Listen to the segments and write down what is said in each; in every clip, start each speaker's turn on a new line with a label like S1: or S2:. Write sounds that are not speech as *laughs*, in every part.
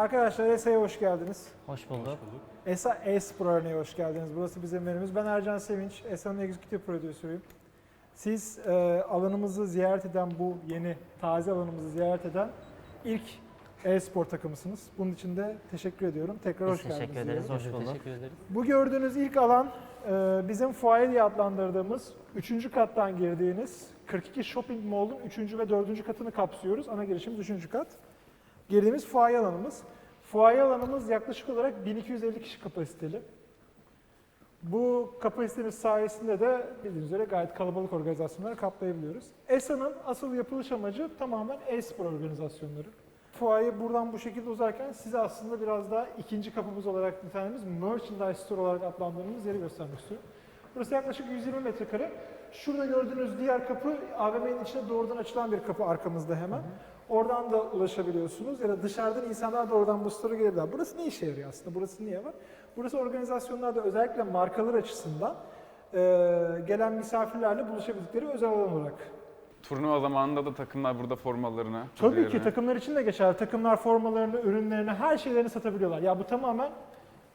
S1: Arkadaşlar ESA'ya hoş geldiniz.
S2: Hoş bulduk.
S1: ESA E-Spor Arena'ya hoş geldiniz. Burası bizim menümüz. Ben Ercan Sevinç, ESA'nın executive prodüsörüyüm. Siz e, alanımızı ziyaret eden, bu yeni taze alanımızı ziyaret eden ilk e-spor takımısınız. Bunun için de teşekkür ediyorum. Tekrar
S2: Biz
S1: hoş geldiniz.
S2: teşekkür ederiz.
S1: diyorum.
S2: Hoş bulduk.
S3: Teşekkür ederiz.
S1: Bu gördüğünüz ilk alan e, bizim fuaye diye adlandırdığımız 3. kattan girdiğiniz 42 Shopping Mall'un 3. ve 4. katını kapsıyoruz. Ana girişimiz 3. kat. Girdiğimiz fuaye alanımız. Fuaye alanımız yaklaşık olarak 1250 kişi kapasiteli. Bu kapasitemiz sayesinde de bildiğiniz üzere gayet kalabalık organizasyonları kaplayabiliyoruz. ESA'nın asıl yapılış amacı tamamen e-spor organizasyonları. Fuaye buradan bu şekilde uzarken size aslında biraz daha ikinci kapımız olarak nitelediğimiz Merchandise Store olarak adlandırdığımız yeri göstermek istiyorum. Burası yaklaşık 120 metrekare. Şurada gördüğünüz diğer kapı AVM'nin içine doğrudan açılan bir kapı arkamızda hemen. Oradan da ulaşabiliyorsunuz ya da dışarıdan insanlar da oradan bu store'a gelebilirler. Burası ne işe yarıyor aslında? Burası niye var? Burası organizasyonlarda özellikle markalar açısından eee, gelen misafirlerle buluşabildikleri özel alan olarak
S4: Turnuva zamanında da takımlar burada formalarını
S1: Tabii ki takımlar için de geçerli. Takımlar formalarını, ürünlerini, her şeylerini satabiliyorlar. Ya bu tamamen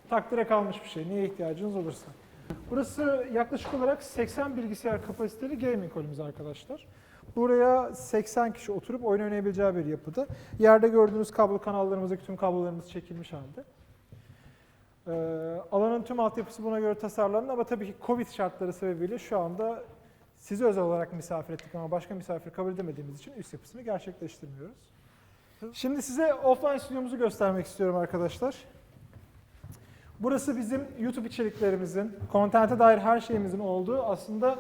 S1: takdire kalmış bir şey. Neye ihtiyacınız olursa. Burası yaklaşık olarak 80 bilgisayar kapasiteli gaming holümüz arkadaşlar. Buraya 80 kişi oturup oyun oynayabileceği bir yapıda. Yerde gördüğünüz kablo kanallarımızdaki tüm kablolarımız çekilmiş halde. Ee, alanın tüm altyapısı buna göre tasarlandı ama tabii ki Covid şartları sebebiyle şu anda sizi özel olarak misafir ettik ama başka misafir kabul edemediğimiz için üst yapısını gerçekleştirmiyoruz. Şimdi size offline stüdyomuzu göstermek istiyorum arkadaşlar. Burası bizim YouTube içeriklerimizin, kontente dair her şeyimizin olduğu aslında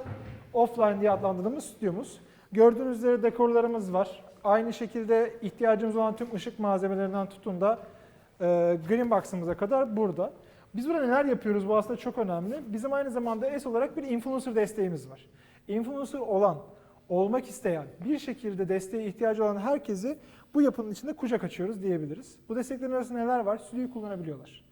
S1: offline diye adlandırdığımız stüdyomuz. Gördüğünüz üzere dekorlarımız var. Aynı şekilde ihtiyacımız olan tüm ışık malzemelerinden tutun da e, green box'ımıza kadar burada. Biz burada neler yapıyoruz bu aslında çok önemli. Bizim aynı zamanda S olarak bir influencer desteğimiz var. Influencer olan, olmak isteyen, bir şekilde desteğe ihtiyacı olan herkesi bu yapının içinde kucak açıyoruz diyebiliriz. Bu desteklerin arasında neler var? Stüdyoyu kullanabiliyorlar.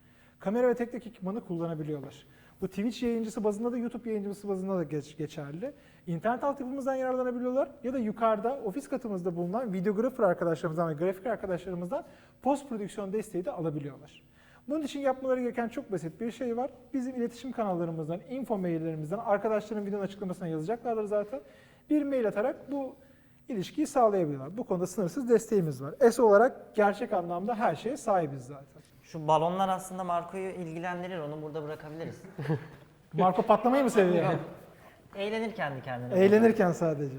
S1: Kamera ve teknik ekipmanı kullanabiliyorlar. Bu Twitch yayıncısı bazında da YouTube yayıncısı bazında da geç, geçerli. İnternet altyapımızdan yararlanabiliyorlar ya da yukarıda ofis katımızda bulunan videografer arkadaşlarımızdan ve grafik arkadaşlarımızdan post prodüksiyon desteği de alabiliyorlar. Bunun için yapmaları gereken çok basit bir şey var. Bizim iletişim kanallarımızdan, info maillerimizden, arkadaşların videonun açıklamasına yazacaklardır zaten. Bir mail atarak bu ilişkiyi sağlayabiliyorlar. Bu konuda sınırsız desteğimiz var. S olarak gerçek anlamda her şeye sahibiz zaten.
S2: Şu balonlar aslında Marco'yu ilgilendirir. Onu burada bırakabiliriz. *laughs*
S1: Marco patlamayı mı seviyor?
S2: Eğlenir kendi kendine.
S1: Eğlenirken sadece.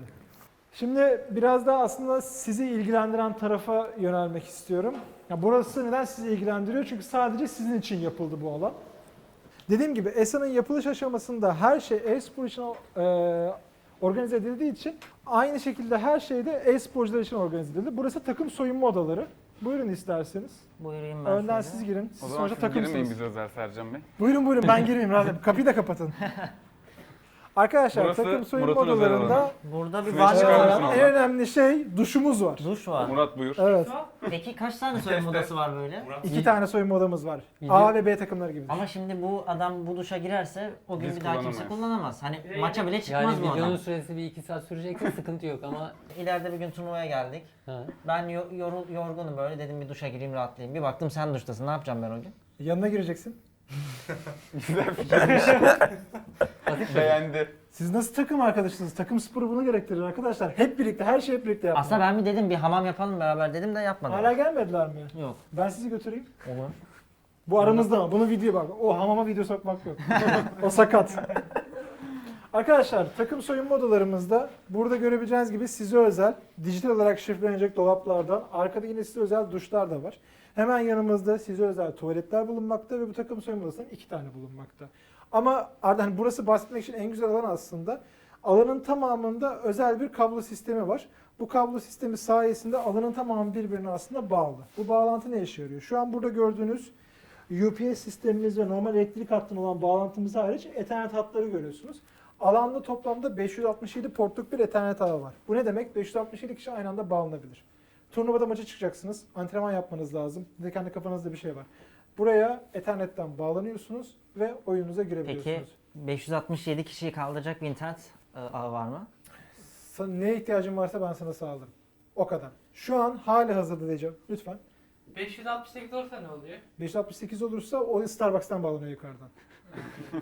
S1: Şimdi biraz daha aslında sizi ilgilendiren tarafa yönelmek istiyorum. Ya burası neden sizi ilgilendiriyor? Çünkü sadece sizin için yapıldı bu alan. Dediğim gibi ESA'nın yapılış aşamasında her şey e-spor için e, organize edildiği için aynı şekilde her şey de e-sporcular için organize edildi. Burası takım soyunma odaları. Buyurun isterseniz.
S2: Buyurayım ben
S1: Önden
S2: şöyle.
S1: siz girin.
S4: O
S1: Siz
S4: zaman
S1: sonuçta
S4: siz girmeyin
S1: takımsınız.
S4: bize özel Sercan Bey.
S1: Buyurun buyurun ben *laughs* gireyim rahat. Kapıyı da kapatın. *laughs* Arkadaşlar
S4: Burası
S1: takım soyunma
S4: Murat'ın özel
S1: odalarında.
S2: Burada bir
S4: Güneş
S2: banyo
S4: çıkar
S2: var.
S4: mısın
S1: Ee, en önemli şey duşumuz var.
S2: Duş var.
S4: Murat buyur.
S1: Evet.
S2: Peki kaç tane soyunma odası var böyle?
S1: iki tane soyunma odamız var. A ve B takımları gibi.
S2: Ama şimdi bu adam bu duşa girerse o gün
S4: Biz
S2: bir daha kimse kullanamaz. Hani maça bile çıkmaz
S3: Yani
S2: bu adam.
S3: videonun süresi bir iki saat sürecekse sıkıntı yok ama *laughs*
S2: İleride bir gün turnuvaya geldik.
S3: ha.
S2: Ben yo- yorul- yorgunum böyle dedim bir duşa gireyim rahatlayayım. Bir baktım sen duştasın ne yapacağım ben o gün?
S1: Yanına gireceksin.
S4: Beğendi.
S1: Siz nasıl takım arkadaşısınız? Takım sporu bunu gerektirir arkadaşlar. Hep birlikte, her şey hep birlikte yapmak.
S2: Aslında ben bir dedim bir hamam yapalım beraber dedim de yapmadım.
S1: Hala gelmediler mi?
S2: Yok.
S1: Ben sizi götüreyim.
S2: Olur.
S1: Bu aramızda mı? Bunu video bak. O hamama video sokmak yok. *laughs* o sakat. Arkadaşlar takım soyunma odalarımızda burada görebileceğiniz gibi size özel dijital olarak şifrelenecek dolaplardan arkada yine size özel duşlar da var. Hemen yanımızda size özel tuvaletler bulunmakta ve bu takım soyunma odasının iki tane bulunmakta. Ama hani burası bahsetmek için en güzel alan aslında. Alanın tamamında özel bir kablo sistemi var. Bu kablo sistemi sayesinde alanın tamamı birbirine aslında bağlı. Bu bağlantı ne işe yarıyor? Şu an burada gördüğünüz UPS sistemimiz ve normal elektrik hattının olan bağlantımız hariç Ethernet hatları görüyorsunuz. Alanda toplamda 567 portluk bir Ethernet ağı var. Bu ne demek? 567 kişi aynı anda bağlanabilir. Turnuvada maça çıkacaksınız. Antrenman yapmanız lazım. Bir de kendi kafanızda bir şey var. Buraya Ethernet'ten bağlanıyorsunuz ve oyununuza girebiliyorsunuz.
S2: Peki 567 kişiyi kaldıracak bir internet e, ağı var mı?
S1: Sana neye ihtiyacın varsa ben sana sağlarım. O kadar. Şu an hali hazırda diyeceğim. Lütfen.
S5: 568 olursa ne oluyor?
S1: 568 olursa o Starbucks'tan bağlanıyor yukarıdan. *laughs*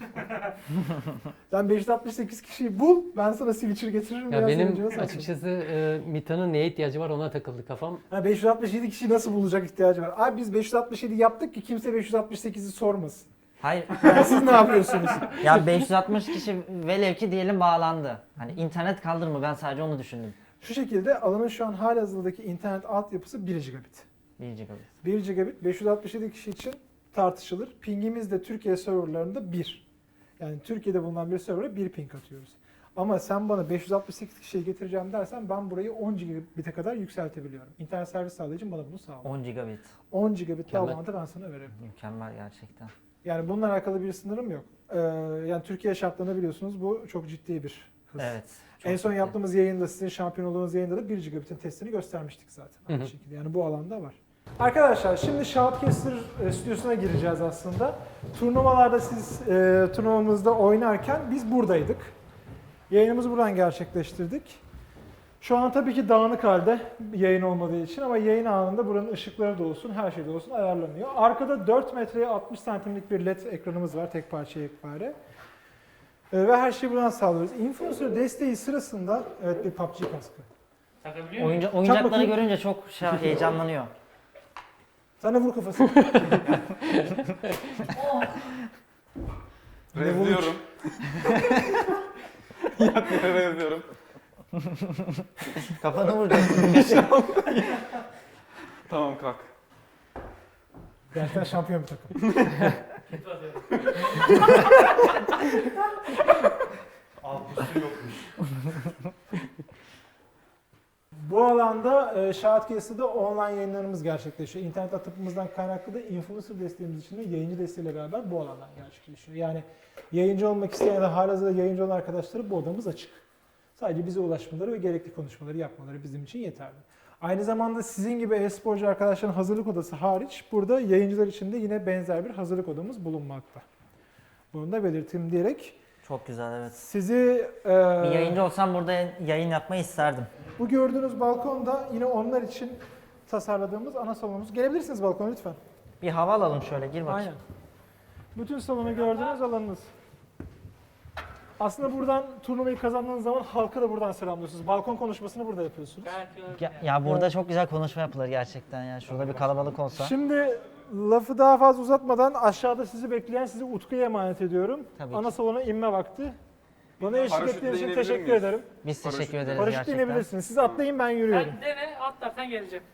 S1: *laughs* Sen 568 kişiyi bul, ben sana switcher getiririm.
S3: Ya benim açıkçası e, Mita'nın neye ihtiyacı var ona takıldı kafam.
S1: Ha, 567 kişi nasıl bulacak ihtiyacı var? Abi biz 567 yaptık ki kimse 568'i sormasın.
S2: Hayır. *laughs*
S1: Siz ne yapıyorsunuz? *laughs*
S2: ya 560 kişi velev ki diyelim bağlandı. Hani internet kaldır mı? Ben sadece onu düşündüm.
S1: Şu şekilde alanın şu an halihazırdaki internet altyapısı 1 gigabit.
S2: 1 gigabit.
S1: 1 gigabit 567 kişi için tartışılır. Pingimiz de Türkiye serverlarında 1. Yani Türkiye'de bulunan bir server'a 1 ping atıyoruz. Ama sen bana 568 kişiyi getireceğim dersen ben burayı 10 gigabit'e kadar yükseltebiliyorum. İnternet servis sağlayıcım bana bunu sağlar.
S2: 10 gigabit.
S1: 10 gigabit bağlantı ben sana veririm.
S2: Mükemmel gerçekten.
S1: Yani bununla alakalı bir sınırım yok. Ee, yani Türkiye şartlarında biliyorsunuz bu çok ciddi bir hız.
S2: Evet.
S1: En son
S2: ciddi.
S1: yaptığımız yayında sizin şampiyon olduğunuz yayında da 1 gigabit'in testini göstermiştik zaten. Aynı
S3: Hı hı.
S1: şekilde. Yani bu alanda var. Arkadaşlar şimdi Shoutcaster e, stüdyosuna gireceğiz aslında. Turnuvalarda siz e, turnuvamızda oynarken biz buradaydık. Yayınımızı buradan gerçekleştirdik. Şu an tabii ki dağınık halde yayın olmadığı için ama yayın anında buranın ışıkları da olsun, her şey de olsun ayarlanıyor. Arkada 4 metreye 60 santimlik bir led ekranımız var tek parça ekbare. E, ve her şeyi buradan sağlıyoruz. Influencer desteği sırasında, evet bir PUBG kaskı.
S5: Takabiliyor muyum?
S2: Oyunca, oyuncakları
S1: bakayım.
S2: görünce çok şey, heyecanlanıyor.
S1: Sana vur kafasını. *laughs*
S4: Rezliyorum. *laughs* Yatmaya rezliyorum.
S2: Kafanı vuracaksın. *laughs*
S4: Tamam kalk.
S1: Gerçekten şampiyon bir takım.
S5: Kötü atıyorum.
S1: Bu alanda e, Shoutcaster'da online yayınlarımız gerçekleşiyor. İnternet atıpımızdan kaynaklı da influencer desteğimiz için de yayıncı desteğiyle beraber bu alandan gerçekleşiyor. Yani yayıncı olmak isteyen ya da halihazırda yayıncı olan arkadaşları bu odamız açık. Sadece bize ulaşmaları ve gerekli konuşmaları yapmaları bizim için yeterli. Aynı zamanda sizin gibi e-sporcu arkadaşların hazırlık odası hariç burada yayıncılar için de yine benzer bir hazırlık odamız bulunmakta. Bunu da belirteyim diyerek
S2: Çok güzel evet.
S1: sizi e,
S2: Bir yayıncı olsam burada yayın yapmayı isterdim.
S1: Bu gördüğünüz balkonda yine onlar için tasarladığımız ana salonumuz. Gelebilirsiniz balkona lütfen.
S2: Bir hava alalım şöyle gir bakayım.
S1: Aynen. Bütün salonu gördüğünüz alanınız. Aslında buradan turnuvayı kazandığınız zaman halka da buradan selamlıyorsunuz. Balkon konuşmasını burada yapıyorsunuz.
S2: Ya, ya burada çok güzel konuşma yapılır gerçekten ya. Şurada bir kalabalık olsa.
S1: Şimdi lafı daha fazla uzatmadan aşağıda sizi bekleyen sizi Utku'ya emanet ediyorum.
S2: Tabii
S1: Ana
S2: ki.
S1: salona inme vakti. Bana eşlik
S4: Paraşütle
S1: ettiğiniz için
S4: inebilir
S1: teşekkür
S4: miyiz?
S1: ederim.
S2: Biz teşekkür ederiz
S1: Paraşütle
S2: gerçekten.
S1: inebilirsiniz. Siz atlayın ben yürüyorum.
S5: Sen dene atlarsan geleceğim.